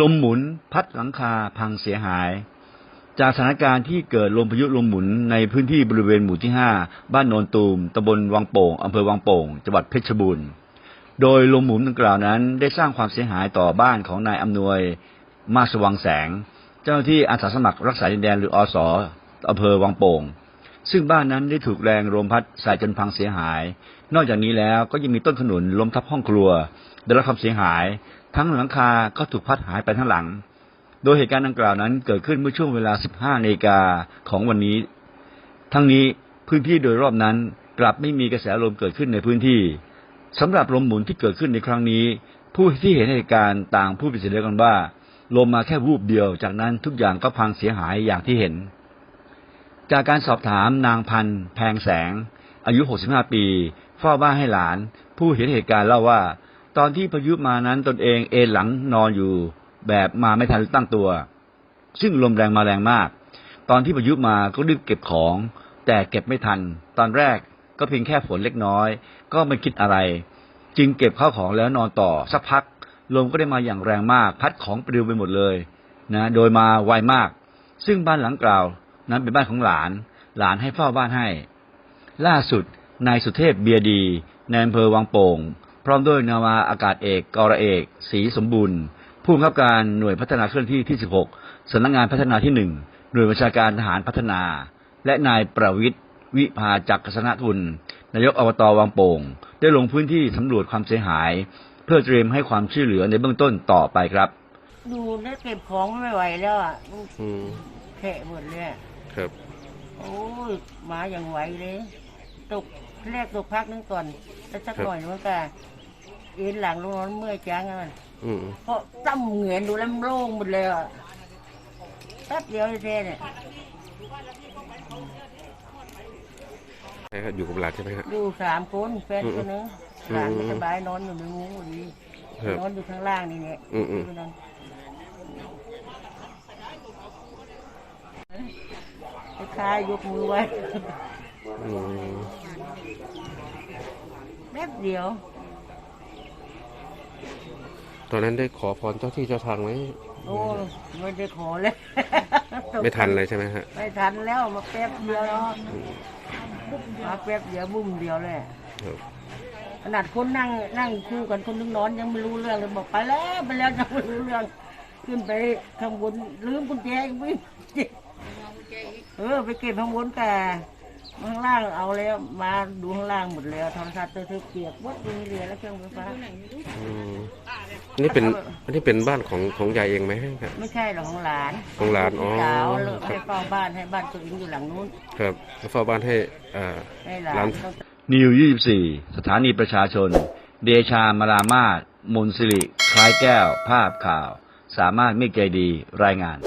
ลมหมุนพัดหลังคาพังเสียหาย จากสถานการณ์ที่เกิดลมพายุลมหมุนในพื้นที่บริเวณหมู่ที่5บ้านโนนตูมตำบลวังโป่งอำเภอวังโป่งจังหวัดเพชรบูรณ์โดยลมหมุนดังกล่าวนั้นได้สร้างความเสียหายต่อบ้านของนายอำนวยมาสว่างแสง เจ้าหน้าที่อาสาสมัครรักษาดินแดนหรืออสอำเภอวังโป่ง ซึ่งบ้านนั้นได้ถูกแรงลมพัดสายจนพังเสียหาย นอกจากนี้แล้วก็ยังมีต้นขนุนล้มทับห้องครัวได้รับความเสียหาย ทั้งหลังคาก็ถูกพัดหายไปทั้งหลัง โดยเหตุการณ์ดังกล่าวนั้นเกิดขึ้นเมื่อช่วงเวลา 15นาฬิกาของวันนี้ ทั้งนี้พื้นที่โดยรอบนั้นกลับไม่มีกระแสลมเกิดขึ้นในพื้นที่สำหรับลมหมุนที่เกิดขึ้นในครั้งนี้ ผู้ที่เห็นเหตุการณ์ต่างพูดเป็นเสียงเดียวกันว่า ลมมาแค่วูบเดียว จากนั้นทุกอย่างก็พังเสียหายอย่างที่เห็น จากการสอบถามนางพันธ์แพงแสง อายุ 65 ปีเฝ้าบ้านให้หลาน ผู้เห็นเหตุการณ์เล่าว่า ตอนที่พายุมานั้นตนเองเอนหลังนอนอยู่ แบบมาไม่ทันตั้งตัว ซึ่งลมแรงมาแรงมาก ตอนที่พายุมาก็รีบเก็บของ แต่เก็บไม่ทัน ตอนแรกก็เพียงแค่ฝนเล็กน้อย ก็ไม่คิดอะไร จึงเก็บข้าวของแล้วนอนต่อสักพัก ลมก็ได้มาอย่างแรงมาก พัดของปลิวไปหมดเลยนะ โดยมาไวมาก ซึ่งบ้านหลังกล่าวนั้นเป็นบ้านของหลาน หลานให้เฝ้าบ้านให้ ล่าสุดนายสุเทพเบียดีในอำเภอวังโป่ง พร้อมด้วยนาวาอากาศเอกกรเอกศรีสมบูรณ์ ผู้บังคับการหน่วยพัฒนาเคลื่อนที่ที่ 16สำนักงานพัฒนาที่1หน่วยบัญชาการทหารพัฒนา และนายประวิทย์วิภาจักรศนทุน นายกอบตวังโป่ง ได้ลงพื้นที่สำรวจความเสียหาย เพื่อเตรียมให้ความช่วยเหลือในเบื้องต้นต่อไปครับ ดูแล้วเก็บของไม่ไหวแล้วอะอืมแฉะหมดเลยอะครับ โอ้ยมาอย่างไหวเลย ตก แรกตกพักนึงก่อนแล้วสักหน่อยมันก็เอ็นหลังลงนอนเมื่อยจังอะมันอืมเพราะตั้มเหงียนดูแล้วมันโล่งหมดเลยอะแป๊บเดียวแท้ๆเนี่ยใช่ครับอยู่กับหลานใช่ไหมครับดูสามคนแฟนคนนึงอืมหลานไม่สบายนอนอยู่ในมุ้งพอดีครับนอนอยู่ข้างล่างนี่เนี่ยอืมอืมอยู่นั่นไอ้คายยกมือไว้อืม แป๊บเดียว ตอนนั้นได้ขอพรเจ้าที่เจ้าทางไหมโอ้ไม่ได้ขอเลย ไม่ทันเลยใช่ไหมฮะ ไม่ทันแล้วมาแป๊บเดียวเนาะมาแป๊บเดียวบุ้มเดียวเลยครับขนาดคนนั่งนั่งคู่กันคนนึงนอนยังไม่รู้เรื่องเลยบอกไปแล้วไปแล้วยังไม่รู้เรื่อง ขึ้นไปข้างบนลืมกุญแจอีกวิ่งเออไปเก็บข้างบนแต่ ข้างล่างเอาแล้วมาดูข้างล่างหมดแล้วโทรศัพท์เธอเปียกวัดมีเหลือแล้วเครื่องไฟฟ้า อืมอันนี่เป็นอันนี้เป็นบ้านของของยายเองไหมครับ ไม่ใช่หรอกของหลานของหลานอ๋อพี่สาวเลิกครับ ให้เฝ้าบ้านให้บ้านตัวเองอยู่หลังนู้นครับแล้วเฝ้าบ้านให้อ่า ให้หลาหลาน นต้อง นิว 24 สถานีประชาชน เดชามารามาศมนสิริ คล้ายแก้ว ภาพข่าว สามารถไม่เกยดี รายงาน